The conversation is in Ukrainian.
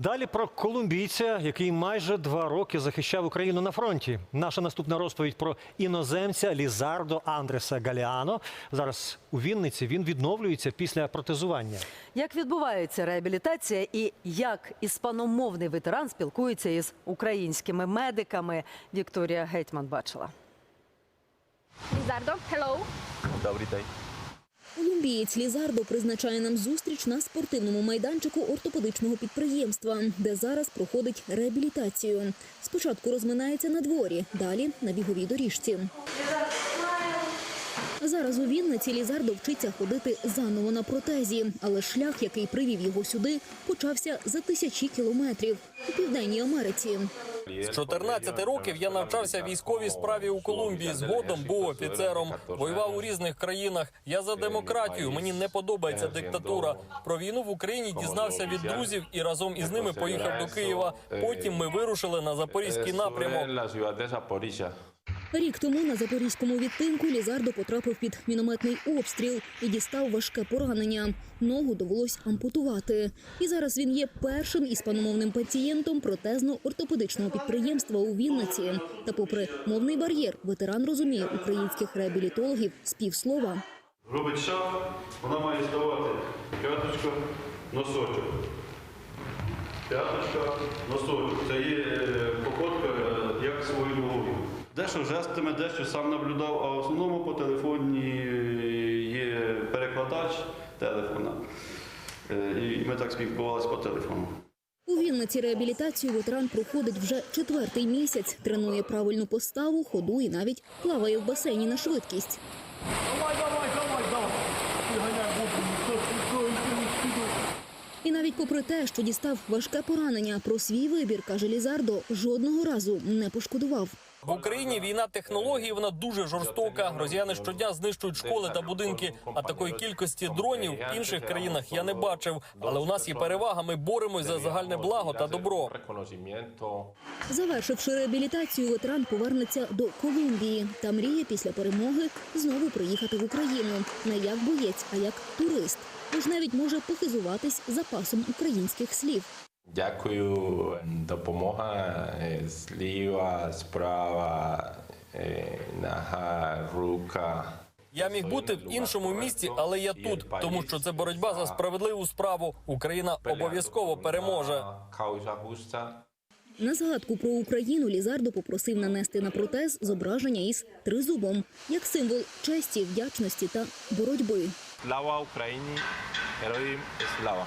Далі про колумбійця, який майже два роки захищав Україну на фронті. Наша наступна розповідь про іноземця Лізардо Андреса Галіано. Зараз у Вінниці він відновлюється після протезування. Як відбувається реабілітація і як іспаномовний ветеран спілкується із українськими медиками, Вікторія Гетьман бачила. Lizardo, hello. Добрий день. Колумбієць Лізардо призначає нам зустріч на спортивному майданчику ортопедичного підприємства, де зараз проходить реабілітацію. Спочатку розминається на дворі, далі на біговій доріжці. Зараз у Вінниці Лізардо вчиться ходити заново на протезі, але шлях, який привів його сюди, почався за тисячі кілометрів у південній Америці. З 14 років я навчався військовій справі у Колумбії. Згодом був офіцером. Воював у різних країнах. Я за демократію. Мені не подобається диктатура. Про війну в Україні дізнався від друзів і разом із ними поїхав до Києва. Потім ми вирушили на запорізький напрямок. Рік тому на запорізькому відтинку Лізардо потрапив під мінометний обстріл і дістав важке поранення. Ногу довелось ампутувати. І зараз він є першим іспаномовним пацієнтом протезно-ортопедичного підприємства у Вінниці. Та, попри мовний бар'єр, ветеран розуміє українських реабілітологів з півслова. Робить шаг, вона має ставати п'яточка, носочок. П'яточка, носочок. Це є Дещо жестами, дещо сам наблюдав, а в основному по телефоні є перекладач телефона. Е, І ми так спілкувалися по телефону. У Вінниці реабілітацію ветеран проходить вже четвертий місяць. Тренує правильну поставу, ходу і навіть плаває в басейні на швидкість. І навіть попри те, що дістав важке поранення, про свій вибір, каже Лізардо, жодного разу не пошкодував. В Україні війна технологій вона дуже жорстока. Росіяни щодня знищують школи та будинки. А такої кількості дронів в інших країнах я не бачив. Але у нас є перевага. Ми боремось за загальне благо та добро. Завершивши реабілітацію, ветеран повернеться до Колумбії та мріє після перемоги знову приїхати в Україну не як боєць, а як турист. Тож навіть може похизуватись запасом українських слів. Дякую. Допомога е, зліва, справа, е, нога, рука. Я міг бути в іншому місці, але я тут, тому що це боротьба за справедливу справу. Україна обов'язково переможе. На згадку про Україну Лізардо попросив нанести на протез зображення із тризубом як символ честі, вдячності та боротьби. Слава Україні! Героям слава!